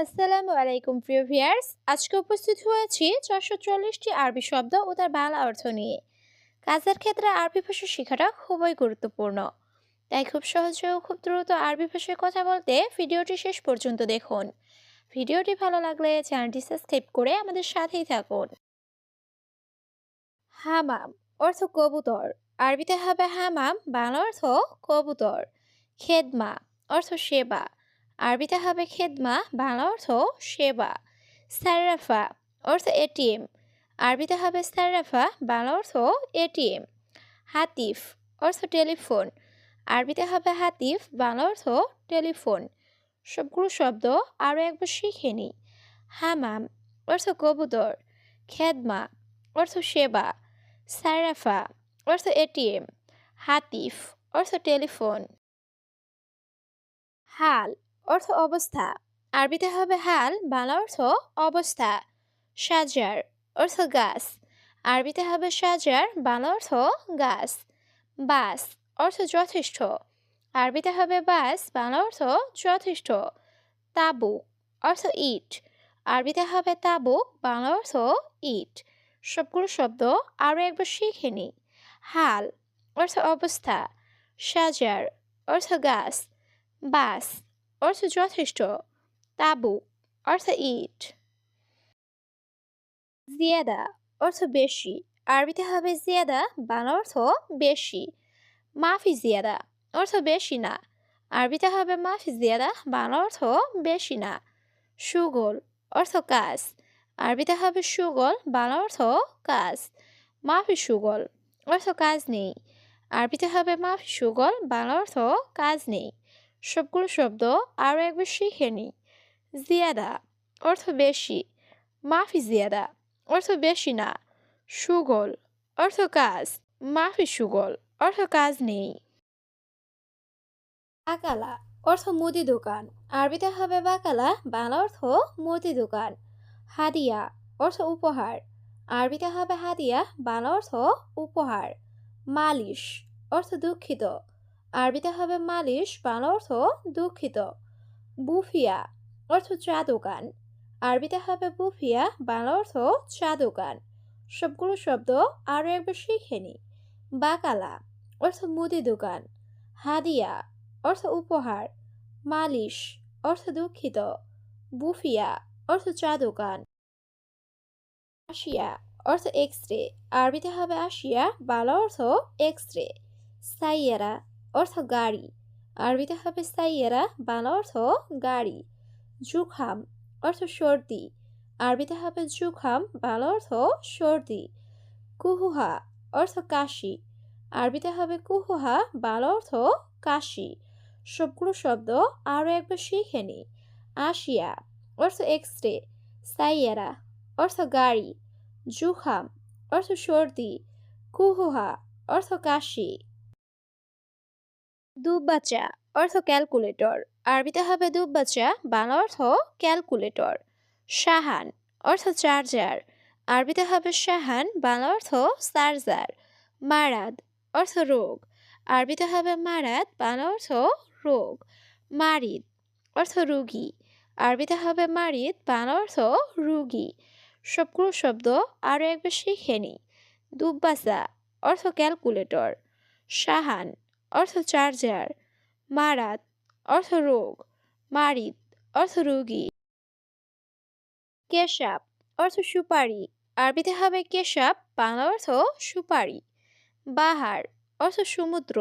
আসসালামু আলাইকুম, প্রিয় ভিয়ার্স আজকে উপস্থিত হয়েছি চারশো চল্লিশটি আরবি শব্দ ও তার বাংলা অর্থ নিয়ে। কাজের ক্ষেত্রে আরবি ভাষা শেখাটা খুবই গুরুত্বপূর্ণ। তাই খুব সহজে ও খুব দ্রুত আরবি ভাষায় কথা বলতে ভিডিওটি শেষ পর্যন্ত দেখুন। ভিডিওটি ভালো লাগলে চ্যানেলটি সাবস্ক্রাইব করে আমাদের সাথেই থাকুন। হামাম অর্থ কবুতর। আরবিতে হবে হামাম, বাংলা অর্থ কবুতর। খেদমা অর্থ সেবা। আরবিতে হবে খেদমা, বাংলা অর্থ সেবা। সার্রাফা অর্থ এটিএম আরবিতে হবে সার্রাফা বাংলা অর্থ এটিএম হাতিফ, অর্থ টেলিফোন। আরবিতে হবে হাতিফ, বাংলা অর্থ টেলিফোন। সবগুলো শব্দ আরও একবার শিখে নিই। হামাম, অর্থ কবুতর। খেদমা, অর্থ সেবা। সার্রাফা অর্থ এটিএম হাতিফ, অর্থ টেলিফোন। হাল অর্থ অবস্থা। আরবিতে হবে হাল, বাংলা অর্থ অবস্থা। সাজার, অর্থ গাছ। আরবিতে হবে সাজার, বাংলা অর্থ গাছ। বাস, অর্থ যথেষ্ট। আরবিতে হবে বাস, বাংলা অর্থ যথেষ্ট। তাবু, অর্থ ইট। আরবিতে হবে তাবু, বাংলা অর্থ ইট। সবগুলো শব্দ আরও একবার শিখে নিই হাল, অর্থ অবস্থা। সাজার, অর্থ গাছ। বাস অর্থ যথেষ্ট তাবু অর্থ ইট জিয়াদা অর্থ বেশি আরবিতে হবে জিয়াদা বাংলা অর্থ বেশি মাফি জিয়াদা অর্থ বেশি না আরবিতে হবে মাফি জিয়াদা বাংলা অর্থ বেশি না সুগোল অর্থ কাজ আরবিতে হবে সুগল বাংলা অর্থ কাজ মাফি সুগল অর্থ কাজ নেই আরবিতে হবে মাফি সুগল বাংলা অর্থ কাজ নেই সবগুলো শব্দ আরও একবার শিখে নিই। জিয়াদা অর্থ বেশি। মাফি জিয়াদা অর্থ বেশি না। সুগল অর্থ কাজ। মাফি সুগল অর্থ কাজ নেই। বাকালা অর্থ মুদি দোকান। আরবিতে হবে বাকালা, বাংলা অর্থ মুদি দোকান। হাদিয়া অর্থ উপহার। আরবিতে হবে হাদিয়া, বাংলা অর্থ উপহার। মালিশ অর্থ দুঃখিত। আরবিতে হবে মালিশ, বাংলা অর্থ দুঃখিত। বুফিয়া, অর্থ চা দোকান আরবিতে হবে বুফিয়া, বাংলা অর্থ চা দোকান সবগুলো শব্দ আরও একবার শিখে নি। বাকালা, অর্থ মুদি দোকান। হাদিয়া, অর্থ উপহার। মালিশ, অর্থ দুঃখিত। বুফিয়া, অর্থ চা দোকান আশিয়া অর্থ এক্স রে আরবিতে হবে আশিয়া বাংলা অর্থ এক্স রে সাইয়ারা অর্থ গাড়ি। আরবিতে হবে সাইয়েরা, বাংলা অর্থ গাড়ি। জুখাম, অর্থ সর্দি। আরবিতে হবে জুখাম, বাংলা অর্থ সর্দি। কুহুহা, অর্থ কাশি। আরবিতে হবে কুহুহা, বাংলা অর্থ কাশি। সবগুলো শব্দ আরও একবার শিখে নি। আশিয়া অর্থ এক্স রে সাইয়েরা, অর্থ গাড়ি। জুখাম, অর্থ সর্দি। কুহুহা, অর্থ কাশি। দুব্বাচা অর্থ ক্যালকুলেটর আরবিতে হবে দুব্বাচা বাংলা অর্থ ক্যালকুলেটর শাহান অর্থ চার্জার আরবিতে হবে শাহান বাংলা অর্থ চার্জার মারাদ অর্থ রোগ। আরবিতে হবে মারাদ, বাংলা অর্থ রোগ। মারিদ অর্থ রুগী। আরবিতে হবে মারিদ, বাংলা অর্থ রুগী। সবগুলো শব্দ আরও একবার শিখে নিই দুব্বাসা অর্থ ক্যালকুলেটর শাহান অর্থ চার্জার, মারাত, অর্থ রোগ, মারিত, অর্থ রোগী। কেশাব, অর্থ সুপারি। আরবিতে হবে কেশাব, বাংলা অর্থ সুপারি। বাহার, অর্থ সমুদ্র।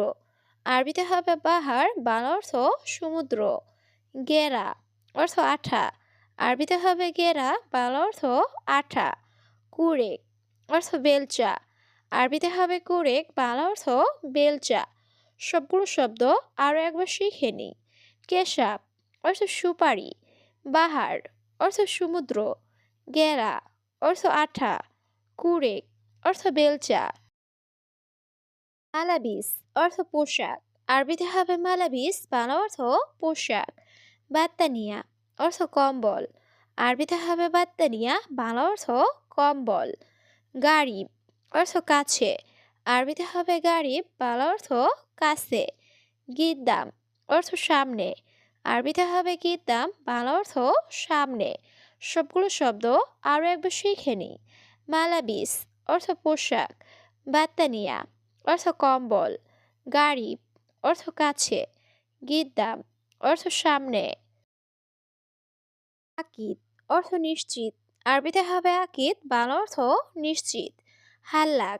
আরবিতে হবে বাহার, বাংলা অর্থ সমুদ্র। গেরা, অর্থ আঠা। আরবিতে হবে গেরা, বাংলা অর্থ আঠা। কুরেক, অর্থ বেলচা। আরবিতে হবে কুরেক, বাংলা অর্থ বেলচা। সবগুলো শব্দ আরও একবার শিখে নিই। কেশাব, অর্থ সুপারি। বাহার, অর্থ সমুদ্র। গেরা, অর্থ আঠা। কুরেক, অর্থ বেলচা। মালাবিস, অর্থ পোশাক। আরবিতে হবে মালাবিস, বাংলা অর্থ পোশাক। বাত্তানিয়া, অর্থ কম্বল। আরবিতে হবে বাত্তানিয়া, বাংলা অর্থ কম্বল। গাড়ি, অর্থ কাছে। আরবিতে হবে গাড়িব বাংলা অর্থ কাছে গিদ্দাম অর্থ সামনে। আরবিতে হবে কিতাম বাংলা অর্থ সামনে। সবগুলো শব্দ আরও একবার শিখে নিই। মালাবিস, অর্থ পোশাক। বাত্তানিয়া অর্থ কম্বল। গাড়ি, অর্থ কাছে। গিদ্দাম অর্থ সামনে। আকিদ, অর্থ নিশ্চিত। আরবিতে হবে আকিদ বাংলা অর্থ নিশ্চিত। হাল্লাক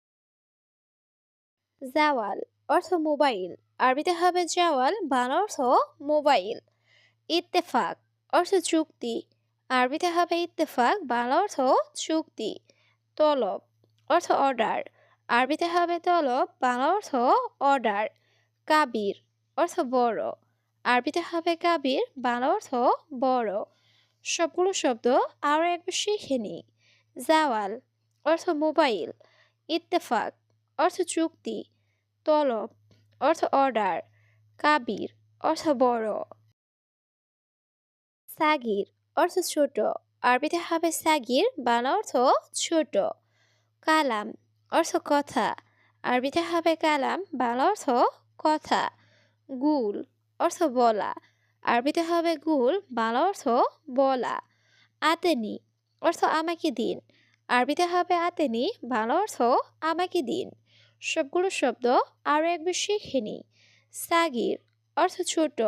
জাওয়াল অর্থ মোবাইল। আরবিতে হবে জাওয়াল বাংলা অর্থ মোবাইল। ইত্তেফাক অর্থ চুক্তি। আরবিতে হবে ইত্তেফাক বাংলা অর্থ চুক্তি। তলব অর্থ অর্ডার। আরবিতে হবে তলব বাংলা অর্থ অর্ডার। কাবির অর্থ বড়। আরবিতে হবে কাবির বাংলা অর্থ বড়। সবগুলো শব্দ আরও একবার শিখে নিই। জাওয়াল অর্থ মোবাইল। ইত্তেফাক অর্থ চুক্তি। তলব, অর্থ অর্ডার, কাবির, অর্থ বড়। সাগির, অর্থ ছোট, আরবিতে হবে সাগির, বাংলা অর্থ ছোট। কালাম, অর্থ কথা, আরবিতে হবে কালাম, বাংলা অর্থ কথা। গুল, অর্থ বলা, আরবিতে হবে গুল, বাংলা অর্থ বলা। আতেনি, অর্থ আমাকে দিন, আরবিতে হবে আতেনি, বাংলা অর্থ আমাকে দিন। সবগুলো শব্দ আরও একবার শিখে নিই সাগির, অর্থ ছোট।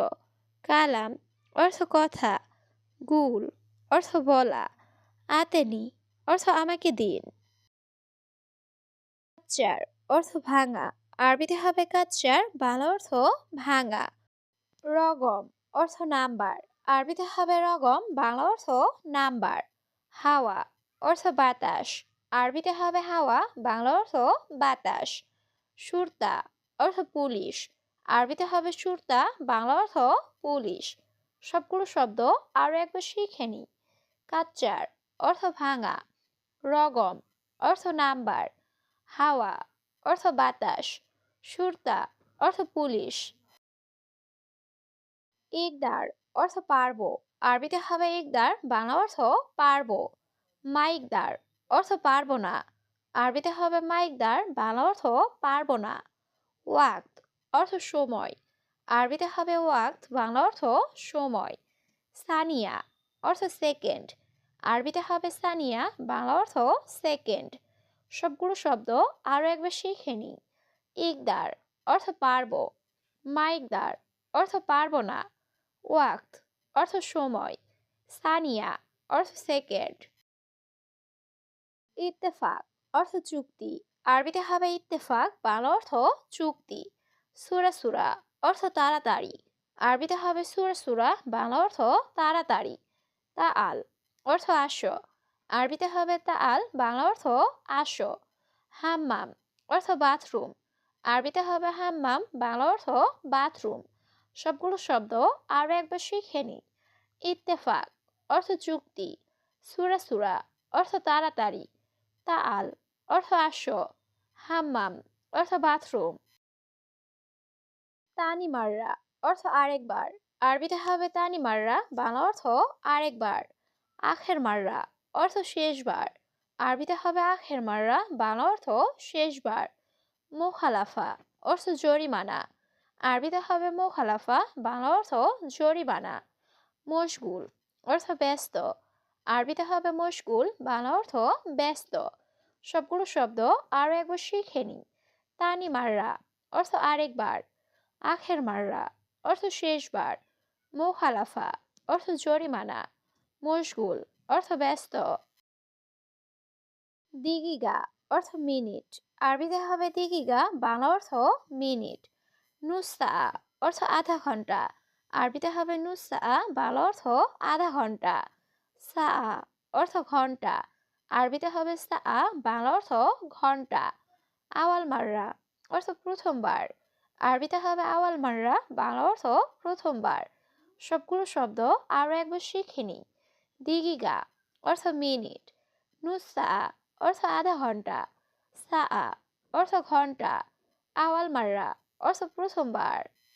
কালাম, অর্থ কথা। গুল, অর্থ বলা। আতেনি, অর্থ আমাকে দিন। কাচ্চার, অর্থ ভাঙা। আরবিতে হবে কাচ্চার, বাংলা অর্থ ভাঙা। রগম, অর্থ নাম্বার। আরবিতে হবে রগম, বাংলা অর্থ নাম্বার। হাওয়া, অর্থ বাতাস। আরবিতে হবে হাওয়া, বাংলা অর্থ বাতাস। সুরতা অর্থ পুলিশ। আরবিতে হবে সুরতা, বাংলা অর্থ পুলিশ। সবগুলো শব্দ আরও একবার শিখে নিই। কাচ্চার অর্থ ভাঙা। রগম অর্থ নাম্বার। হাওয়া অর্থ বাতাস। সুরতা অর্থ পুলিশ। ইকদার অর্থ পারব। আরবিতে হবে ইকদার, বাংলা অর্থ পারব। মাইকদার অর্থ পারব না। আরবিতে হবে মাইকদার বাংলা অর্থ পারব না। ওয়াক্ত, অর্থ সময়। আরবিতে হবে ওয়াক্ত, বাংলা অর্থ সময়। সানিয়া অর্থ সেকেন্ড। আরবিতে হবে সানিয়া বাংলা অর্থ সেকেন্ড। সবগুলো শব্দ আরও একবার শিখে নিই ইকদার অর্থ পারব। মাইকদার অর্থ পারব না। ওয়াক্ত, অর্থ সময়। সানিয়া অর্থ সেকেন্ড। ইত্তেফাক অর্থ চুক্তি। আরবিতে হবে ইত্তেফাক, বাংলা অর্থ চুক্তি। সুরা সুরা অর্থ তাড়াতাড়ি। আরবিতে হবে সুরা সুরা, বাংলা অর্থ তাড়াতাড়ি। তা আল অর্থ আসো। আরবিতে হবে তা আল বাংলা অর্থ আসো। হাম্মাম অর্থ বাথরুম। আরবিতে হবে হাম্মাম, বাংলা অর্থ বাথরুম। সবগুলো শব্দ আরও একবার শিখে নিই। ইত্তেফাক অর্থ চুক্তি। সুরা সুরা অর্থ তাড়াতাড়ি। তা আল অর্থ আসো হাম্মাম অর্থ বাথরুম। তানি মাররা অর্থ আরেকবার। আরবিতে হবে তানি মাররা বাংলা অর্থ আরেকবার। আখের মাররা অর্থ শেষবার। আরবিতে হবে আখের মাররা বাংলা অর্থ শেষবার। মোখালাফা, অর্থ জরিমানা। আরবিতে হবে মোখালাফা, বাংলা অর্থ জরিমানা। মশগুল, অর্থ ব্যস্ত। আরবিতে হবে মশগুল বাংলা অর্থ ব্যস্ত। সবগুলো শব্দ আরও একবার শিখে নিই। তানি মাররা, অর্থ আরেকবার। আখের মাররা, অর্থ শেষবার। মোখালাফা, অর্থ জরিমানা। মশগুল অর্থ ব্যস্ত। দিগিগা, অর্থ মিনিট। আরবিতে হবে দিগিগা, বাংলা অর্থ মিনিট। নুসা অর্থ আধা ঘণ্টা। আরবিতে হবে নুসা বাংলা অর্থ আধা ঘণ্টা। সা অর্থ ঘণ্টা। আরবিতে হবে সা, বাংলা অর্থ ঘণ্টা। আওয়াল মাররা অর্থ প্রথমবার। আরবিতে হবে আওয়াল মাররা, বাংলা অর্থ প্রথমবার। সবগুলো শব্দ আরও একবার শিখে নিই। দিগিগা অর্থ মিনিট। নুসা অর্থ আধা ঘণ্টা। সা অর্থ ঘণ্টা। আওয়াল মাররা অর্থ প্রথমবার।